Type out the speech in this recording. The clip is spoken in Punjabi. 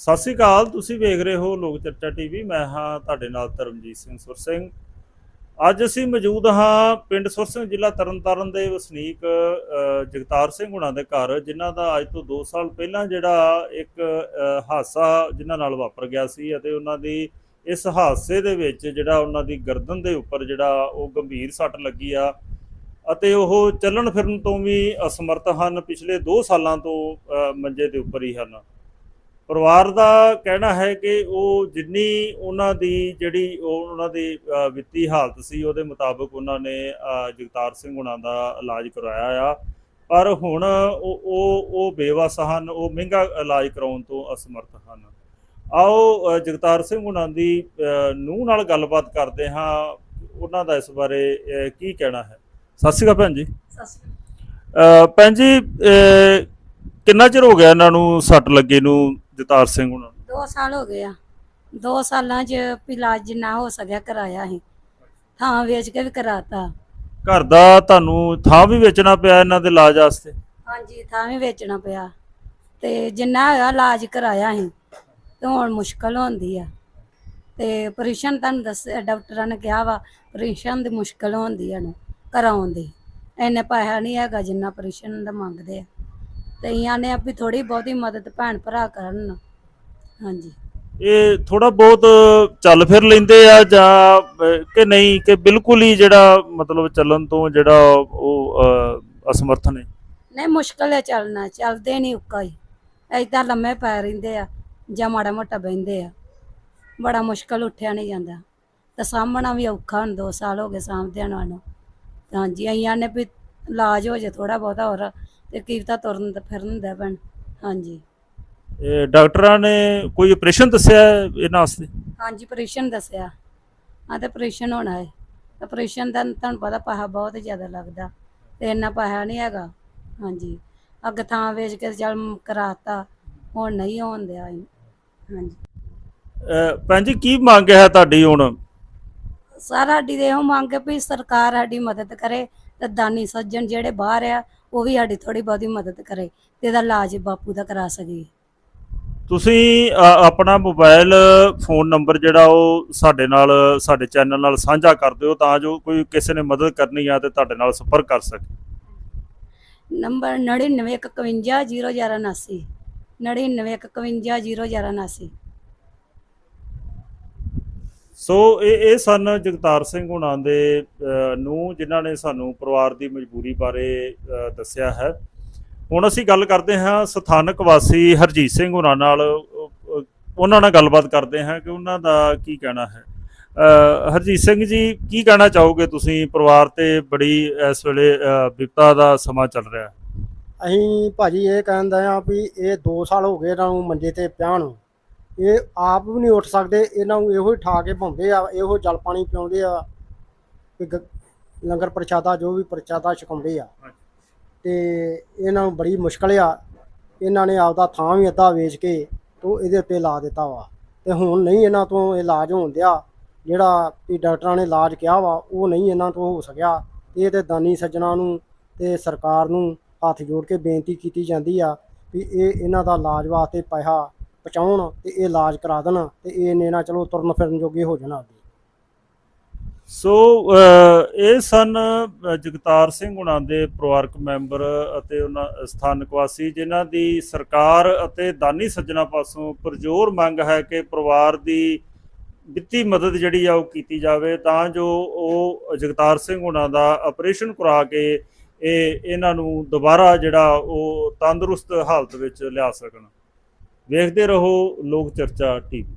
ਸਤਿ ਸ੍ਰੀ ਅਕਾਲ, ਤੁਸੀਂ ਵੇਖ ਰਹੇ ਹੋ ਲੋਕ ਚਰਚਾ ਟੀਵੀ ਮੈਂ ਹਾਂ ਤੁਹਾਡੇ ਨਾਲ ਧਰਮਜੀਤ ਸਿੰਘ ਸੁਰ ਸਿੰਘ। ਅੱਜ ਅਸੀਂ ਮੌਜੂਦ ਹਾਂ ਪਿੰਡ ਸੁਰ ਸਿੰਘ ਜ਼ਿਲ੍ਹਾ ਤਰਨਤਾਰਨ ਦੇ ਵਸਨੀਕ ਜਗਤਾਰ ਸਿੰਘ ਹੁਣਾਂ ਦੇ ਘਰ, ਜਿਨ੍ਹਾਂ ਦਾ ਅੱਜ ਤੋਂ 2 ਸਾਲ ਪਹਿਲਾਂ ਜਿਹੜਾ ਇੱਕ ਹਾਦਸਾ ਜਿਨ੍ਹਾਂ ਨਾਲ ਵਾਪਰ ਗਿਆ ਸੀ ਅਤੇ ਉਹਨਾਂ ਦੀ ਇਸ ਹਾਦਸੇ ਦੇ ਵਿੱਚ ਜਿਹੜਾ ਉਹਨਾਂ ਦੀ ਗਰਦਨ ਦੇ ਉੱਪਰ ਜਿਹੜਾ ਉਹ ਗੰਭੀਰ ਸੱਟ ਲੱਗੀ ਆ ਅਤੇ ਉਹ ਚੱਲਣ ਫਿਰਨ ਤੋਂ ਵੀ ਅਸਮਰਥ ਹਨ, ਪਿਛਲੇ 2 ਸਾਲਾਂ ਤੋਂ ਮੰਜੇ ਦੇ ਉੱਪਰ ਹੀ ਹਨ। ਪਰਿਵਾਰ ਦਾ ਕਹਿਣਾ ਹੈ ਕਿ ਉਹ ਜਿੰਨੀ ਉਹਨਾਂ ਦੀ ਜਿਹੜੀ ਉਹ ਉਹਨਾਂ ਦੀ ਵਿੱਤੀ ਹਾਲਤ ਸੀ ਉਹਦੇ ਮੁਤਾਬਕ ਉਹਨਾਂ ਨੇ ਜਗਤਾਰ ਸਿੰਘ ਹੁਣਾਂ ਦਾ ਇਲਾਜ ਕਰਵਾਇਆ ਆ। ਪਰ ਹੁਣ ਉਹ ਉਹ ਉਹ ਬੇਵਸ ਹਨ ਉਹ ਮਹਿੰਗਾ ਇਲਾਜ ਕਰਾਉਣ ਤੋਂ ਅਸਮਰਥ ਹਨ। ਆਓ ਜਗਤਾਰ ਸਿੰਘ ਹੁਣਾਂ ਦੀ ਨੂੰ ਨਾਲ ਗੱਲਬਾਤ ਕਰਦੇ ਹਾਂ। ਉਹਨਾਂ ਦਾ ਇਸ ਬਾਰੇ ਕੀ ਕਹਿਣਾ ਹੈ? ਸਤਿ ਸ਼੍ਰੀ ਅਕਾਲ ਭੈਣ ਜੀ। ਅ, ਭੈਣ ਜੀ ਕਿੰਨਾ ਚਿਰ ਹੋ ਗਿਆ ਇਹਨਾਂ ਨੂੰ ਸੱਟ ਲੱਗੇ ਨੂੰ? ਜਗਤਾਰ ਸਿੰਘ ਹੁਣਾਂ ਨੂੰ? ਦੋ ਸਾਲ ਹੋ ਗਏ ਆ। ਦੋ ਸਾਲਾਂ 'ਚ ਵੀ ਇਲਾਜ ਜਿੰਨਾ ਹੋ ਸਕਿਆ ਕਰਾਇਆ ਸੀ। ਥਾਂ ਵੇਚ ਕੇ ਵੀ ਕਰਾਤਾ। ਘਰ ਦਾ ਤੁਹਾਨੂੰ ਥਾਂ ਵੀ ਵੇਚਣਾ ਪਿਆ ਇਹਨਾਂ ਦੇ ਇਲਾਜ ਵਾਸਤੇ? ਹਾਂਜੀ ਥਾਂ ਵੀ ਵੇਚਣਾ ਪਿਆ। ਤੇ ਜਿੰਨਾ ਹੋਇਆ ਇਲਾਜ ਕਰਾਇਆ ਸੀ ਤੇ ਹੁਣ ਮੁਸ਼ਕਲ ਹੁੰਦੀ ਆ। ਤੇ ਆਪਰੇਸ਼ਨ ਤੁਹਾਨੂੰ ਦੱਸਿਆ ਡਾਕਟਰਾਂ ਨੇ ਕਿਹਾ ਵਾ ਆਪਰੇਸ਼ਨ ਦੀ ਮੁਸ਼ਕਲ ਹੁੰਦੀ ਆ ਨੂੰ ਕਰਾਉਣ ਦੀ। ਇੰਨੇ ਪੈਸਾ ਨਹੀਂ ਹੈਗਾ ਜਿੰਨਾ ਆਪਰੇਸ਼ਨ ਦਾ ਮੰਗਦੇ ਆ। ਤੇ ਇਹਨਾਂ ਨੇ ਵੀ ਥੋੜੀ ਬਹੁਤੀ ਮਦਦ ਭੈਣ ਭਰਾ ਕਰਨ। ਹਾਂਜੀ। ਇਹ ਥੋੜਾ ਬਹੁਤ ਚੱਲ ਫਿਰ ਲੈਂਦੇ ਆ ਜਾਂ ਅਹ, ਕਿ ਨਹੀਂ ਕਿ ਬਿਲਕੁਲ ਹੀ ਜਿਹੜਾ ਮਤਲਬ ਚੱਲਣ ਤੋਂ ਜਿਹੜਾ ਉਹ ਅਹ, ਅਸਮਰਥ ਨੇ? ਨਹੀਂ ਮੁਸ਼ਕਲ ਹੈ ਚੱਲਣਾ ਚੱਲਦੇ ਨਹੀਂ ਉੱਕਾ ਹੀ। ਏਦਾਂ ਲੰਮੇ ਪੈ ਰਹਿੰਦੇ ਆ ਜਾਂ ਮਾੜਾ ਮੋਟਾ ਬਹਿੰਦੇ ਆ। ਬੜਾ ਮੁਸ਼ਕਲ ਉੱਠਿਆ ਨਹੀਂ ਜਾਂਦਾ। ਤੇ ਸਾਹਮਣਾ ਵੀ ਔਖਾ ਹੁਣ 2 ਸਾਲ ਹੋ ਗਏ ਸਾਹਮਦਿਆਂ ਨੂੰ ਹਾਂਜੀ ਆਈਆਂ ਨੇ ਵੀ ਇਲਾਜ ਹੋ ਜੇ ਥੋੜਾ ਬਹੁਤਾ ਹੋਰ ਤੇ ਕੀ ਤਾਂ ਤੁਰਨ ਤੇ ਫਿਰਨ ਦੇ ਪੈਣ ਹਾਂਜੀ। ਇਹ ਡਾਕਟਰਾਂ ਨੇ ਕੋਈ ਆਪਰੇਸ਼ਨ ਦੱਸਿਆ ਹੈ ਇਹਨਾਂ ਵਾਸਤੇ? ਹਾਂਜੀ ਆਪਰੇਸ਼ਨ ਦੱਸਿਆ। ਆ ਤੇ ਆਪਰੇਸ਼ਨ ਹੋਣਾ ਹੈ। ਆਪਰੇਸ਼ਨ ਦਾ ਤੁਹਾਨੂੰ ਪਤਾ ਪੈਸਾ ਬਹੁਤ ਜ਼ਿਆਦਾ ਲੱਗਦਾ। ਤੇ ਇੰਨਾ ਪੈਸਾ ਨਹੀਂ ਹੈਗਾ। ਹਾਂਜੀ। ਅੱਗ ਥਾਂ ਵੇਚ ਕੇ ਚੱਲ ਕਰਾਤਾ। ਹੁਣ ਨਹੀਂ ਹੋਣ ਦਿਆ। ਹਾਂਜੀ। ਅਹ, ਭੈਣ ਜੀ ਕੀ ਮੰਗ ਹੈ ਤੁਹਾਡੀ ਹੁਣ? ਸਾਰਾ ਸਾਡੀ ਦੇ ਇਹੋ ਮੰਗ ਹੈ ਵੀ ਸਰਕਾਰ ਸਾਡੀ ਮਦਦ ਕਰੇ। ਤੇ ਦਾਨੀ ਸੱਜਣ ਜਿਹੜੇ ਬਾਹਰ ਆ ਉਹ ਵੀ ਸਾਡੀ ਥੋੜੀ ਬਹੁਤੀ ਮਦਦ ਕਰੇ ਤੇ ਇਹਦਾ ਇਲਾਜ ਬਾਪੂ ਦਾ ਕਰਾ ਸਕੀਏ ਤੁਸੀਂ ਅ, ਆਪਣਾ ਮੋਬਾਈਲ ਫੋਨ ਨੰਬਰ ਜਿਹੜਾ ਉਹ ਸਾਡੇ ਨਾਲ ਸਾਡੇ ਚੈਨਲ ਨਾਲ ਸਾਂਝਾ ਕਰ ਦਿਓ ਤਾਂ ਜੋ ਕੋਈ ਕਿਸੇ ਨੇ ਮਦਦ ਕਰਨੀ ਆ ਤੇ ਤੁਹਾਡੇ ਨਾਲ ਸੰਪਰਕ ਕਰ ਸਕੇ। ਨੰਬਰ 9915011079 9915011079 ਸੋ ਇਹ ਇਹ ਸਨ ਜਗਤਾਰ ਸਿੰਘ ਹੁਣਾਂ ਦੇ ਨੂੰ ਜਿਨ੍ਹਾਂ ਨੇ ਸਾਨੂੰ ਪਰਿਵਾਰ ਦੀ ਮਜਬੂਰੀ ਬਾਰੇ ਦੱਸਿਆ ਹੈ। ਹੁਣ ਅਸੀਂ ਗੱਲ ਕਰਦੇ ਹਾਂ ਸਥਾਨਕ ਵਾਸੀ ਹਰਜੀਤ ਸਿੰਘ ਹੁਣਾਂ ਨਾਲ। ਉਹਨਾਂ ਨਾਲ ਗੱਲਬਾਤ ਕਰਦੇ ਹਾਂ ਕਿ ਉਹਨਾਂ ਦਾ ਕੀ ਕਹਿਣਾ ਹੈ। ਹਰਜੀਤ ਸਿੰਘ ਜੀ, ਕੀ ਕਹਿਣਾ ਚਾਹੋਗੇ ਤੁਸੀਂ? ਪਰਿਵਾਰ ਤੇ ਬੜੀ ਇਸ ਵੇਲੇ ਵਿਪਤਾ ਦਾ ਸਮਾਂ ਚੱਲ ਰਿਹਾ ਹੈ। ਅਸੀਂ ਭਾਜੀ ਇਹ ਕਹਿੰਦੇ ਆ ਵੀ ਇਹ 2 ਸਾਲ ਹੋ ਗਏ ਇਹਨਾਂ ਨੂੰ ਮੰਜੇ ਤੇ ਪਿਆ ਨੂੰ। ਇਹ ਆਪ ਵੀ ਨਹੀਂ ਉੱਠ ਸਕਦੇ ਇਹਨਾਂ ਨੂੰ ਇਹੋ ਹੀ ਠਾ ਕੇ ਪਾਉਂਦੇ ਆ ਇਹੋ ਜਲ ਪਾਣੀ ਪਿਆਉਂਦੇ ਆ ਵੀ ਗ- ਲੰਗਰ ਪ੍ਰਸ਼ਾਦਾ ਜੋ ਵੀ ਪ੍ਰਸ਼ਾਦਾ ਛਕਾਉਂਦੇ ਆ। ਤੇ ਇਹਨਾਂ ਨੂੰ ਬੜੀ ਮੁਸ਼ਕਲ ਆ ਇਹਨਾਂ ਨੇ ਆਪਦਾ ਥਾਂ ਵੀ ਅੱਧਾ ਵੇਚ ਕੇ ਤੋਂ ਇਹਦੇ ਉੱਤੇ ਲਾ ਦਿੱਤਾ ਵਾ। ਤੇ ਹੁਣ ਨਹੀਂ ਇਹਨਾਂ ਤੋਂ ਇਲਾਜ ਹੋਣ ਦਿਆ ਜਿਹੜਾ ਵੀ ਡਾਕਟਰਾਂ ਨੇ ਇਲਾਜ ਕਿਹਾ ਵਾ ਉਹ ਨਹੀਂ ਇਹਨਾਂ ਤੋਂ ਹੋ ਸਕਿਆ। ਇਹ ਤੇ ਦਾਨੀ ਸੱਜਣਾ ਨੂੰ ਤੇ ਸਰਕਾਰ ਨੂੰ ਹੱਥ ਜੋੜ ਕੇ ਬੇਨਤੀ ਕੀਤੀ ਜਾਂਦੀ ਆ ਵੀ ਇਹ ਇਹਨਾਂ ਦਾ ਇਲਾਜ ਵਾਸਤੇ ਪੈਸਾ ਪਹੁੰਚਾਉਣ ਤੇ ਇਹ ਇਲਾਜ ਕਰਾ ਦੇਣ ਤੇ ਇਹ ਨੇ ਨਾ ਚਲੋ ਤੁਰਨ ਫਿਰਨ ਜੋਗੇ ਹੋ ਜਾਣ ਆਪਦੇ। ਸੋ ਇਹ ਸਨ ਜਗਤਾਰ ਸਿੰਘ ਹੁਣਾਂ ਦੇ ਪਰਿਵਾਰਕ ਮੈਂਬਰ ਅਤੇ ਉਹਨਾਂ ਸਥਾਨਕ ਵਾਸੀ ਜਿਨ੍ਹਾਂ ਦੀ ਸਰਕਾਰ ਅਤੇ ਦਾਨੀ ਸੱਜਣਾ ਪਾਸੋਂ ਪਰਜੋਰ ਮੰਗ ਹੈ ਕਿ ਪਰਿਵਾਰ ਦੀ ਵਿੱਤੀ ਮਦਦ ਜਿਹੜੀ ਆ ਉਹ ਕੀਤੀ ਜਾਵੇ ਤਾਂ ਜੋ ਉਹ ਜਗਤਾਰ ਸਿੰਘ ਹੁਣਾਂ ਦਾ ਆਪਰੇਸ਼ਨ ਕਰਾ ਕੇ ਇਹ, ਇਹਨਾਂ ਨੂੰ ਦੁਬਾਰਾ ਜਿਹੜਾ ਉਹ ਤੰਦਰੁਸਤ ਹਾਲਤ ਵਿੱਚ ਲਿਆ ਸਕਣ। ਵੇਖਦੇ ਰਹੋ ਲੋਕ ਚਰਚਾ ਟੀਵੀ